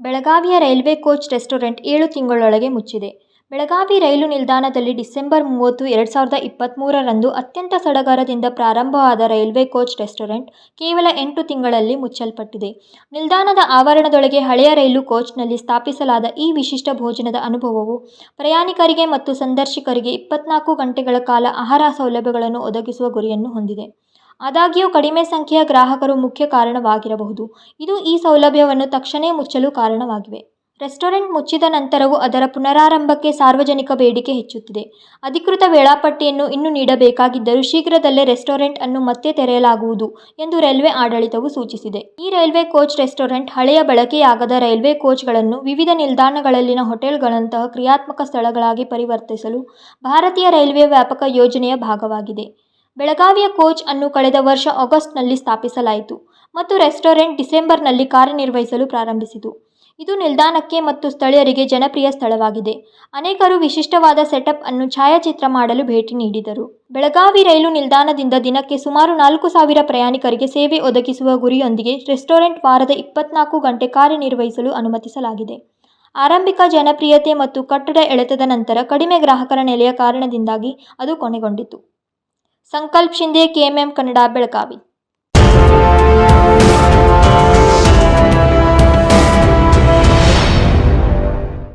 ಬೆಳಗಾವಿಯ railway coach restaurant ಏಳು ತಿಂಗಳೊಳಗೆ ಮುಚ್ಚಿದೆ. ಬೆಳಗಾವಿ ರೈಲು ನಿಲ್ದಾಣದಲ್ಲಿ ಡಿಸೆಂಬರ್ ಮೂವತ್ತು, ಎರಡು ಸಾವಿರದ ಇಪ್ಪತ್ತ್ಮೂರರಂದು ಅತ್ಯಂತ ಸಡಗರದಿಂದ ಪ್ರಾರಂಭವಾದ ರೈಲ್ವೆ ಕೋಚ್ ರೆಸ್ಟೋರೆಂಟ್ ಕೇವಲ ಎಂಟು ತಿಂಗಳಲ್ಲಿ ಮುಚ್ಚಲ್ಪಟ್ಟಿದೆ. ನಿಲ್ದಾಣದ ಆವರಣದೊಳಗೆ ಹಳೆಯ ರೈಲು ಕೋಚ್ನಲ್ಲಿ ಸ್ಥಾಪಿಸಲಾದ ಈ ವಿಶಿಷ್ಟ ಭೋಜನದ ಅನುಭವವು ಪ್ರಯಾಣಿಕರಿಗೆ ಮತ್ತು ಸಂದರ್ಶಕರಿಗೆ ಇಪ್ಪತ್ನಾಲ್ಕು ಗಂಟೆಗಳ ಕಾಲ ಆಹಾರ ಸೌಲಭ್ಯಗಳನ್ನು ಒದಗಿಸುವ ಗುರಿಯನ್ನು ಹೊಂದಿದೆ. ಆದಾಗ್ಯೂ, ಕಡಿಮೆ ಸಂಖ್ಯೆಯ ಗ್ರಾಹಕರು ಮುಖ್ಯ ಕಾರಣವಾಗಿರಬಹುದು, ಇದು ಈ ಸೌಲಭ್ಯವನ್ನು ತಕ್ಷಣವೇ ಮುಚ್ಚಲು ಕಾರಣವಾಗಿವೆ. ರೆಸ್ಟೋರೆಂಟ್ ಮುಚ್ಚಿದ ನಂತರವೂ ಅದರ ಪುನರಾರಂಭಕ್ಕೆ ಸಾರ್ವಜನಿಕ ಬೇಡಿಕೆ ಹೆಚ್ಚುತ್ತಿದೆ. ಅಧಿಕೃತ ವೇಳಾಪಟ್ಟಿಯನ್ನು ಇನ್ನೂ ನೀಡಬೇಕಾಗಿದ್ದರೂ ಶೀಘ್ರದಲ್ಲೇ ರೆಸ್ಟೋರೆಂಟ್ ಅನ್ನು ಮತ್ತೆ ತೆರೆಯಲಾಗುವುದು ಎಂದು ರೈಲ್ವೆ ಆಡಳಿತವು ಸೂಚಿಸಿದೆ. ಈ ರೈಲ್ವೆ ಕೋಚ್ ರೆಸ್ಟೋರೆಂಟ್ ಹಳೆಯ, ಬಳಕೆಯಾಗದ ರೈಲ್ವೆ ಕೋಚ್ಗಳನ್ನು ವಿವಿಧ ನಿಲ್ದಾಣಗಳಲ್ಲಿನ ಹೋಟೆಲ್ಗಳಂತಹ ಕ್ರಿಯಾತ್ಮಕ ಸ್ಥಳಗಳಾಗಿ ಪರಿವರ್ತಿಸಲು ಭಾರತೀಯ ರೈಲ್ವೆ ವ್ಯಾಪಕ ಯೋಜನೆಯ ಭಾಗವಾಗಿದೆ. ಬೆಳಗಾವಿಯ ಕೋಚ್ ಅನ್ನು ಕಳೆದ ವರ್ಷ ಆಗಸ್ಟ್ನಲ್ಲಿ ಸ್ಥಾಪಿಸಲಾಯಿತು ಮತ್ತು ರೆಸ್ಟೋರೆಂಟ್ ಡಿಸೆಂಬರ್ನಲ್ಲಿ ಕಾರ್ಯನಿರ್ವಹಿಸಲು ಪ್ರಾರಂಭಿಸಿತು. ಇದು ನಿಲ್ದಾಣಕ್ಕೆ ಮತ್ತು ಸ್ಥಳೀಯರಿಗೆ ಜನಪ್ರಿಯ ಸ್ಥಳವಾಗಿದೆ. ಅನೇಕರು ವಿಶಿಷ್ಟವಾದ ಸೆಟಪ್ ಅನ್ನು ಛಾಯಾಚಿತ್ರ ಮಾಡಲು ಭೇಟಿ ನೀಡಿದರು. ಬೆಳಗಾವಿ ರೈಲು ನಿಲ್ದಾಣದಿಂದ ದಿನಕ್ಕೆ ಸುಮಾರು ನಾಲ್ಕು ಸಾವಿರ ಪ್ರಯಾಣಿಕರಿಗೆ ಸೇವೆ ಒದಗಿಸುವ ಗುರಿಯೊಂದಿಗೆ ರೆಸ್ಟೋರೆಂಟ್ ವಾರದ ಇಪ್ಪತ್ನಾಲ್ಕು ಗಂಟೆ ಕಾರ್ಯನಿರ್ವಹಿಸಲು ಅನುಮತಿಸಲಾಗಿದೆ. ಆರಂಭಿಕ ಜನಪ್ರಿಯತೆ ಮತ್ತು ಕಟ್ಟಡ ಎಳೆತದ ನಂತರ ಕಡಿಮೆ ಗ್ರಾಹಕರ ನೆಲೆಯ ಕಾರಣದಿಂದಾಗಿ ಅದು ಕೊನೆಗೊಂಡಿತು. ಸಂಕಲ್ಪ್ ಶಿಂದೆ, ಕೆಎಂಎಂ ಕನ್ನಡ, ಬೆಳಗಾವಿ.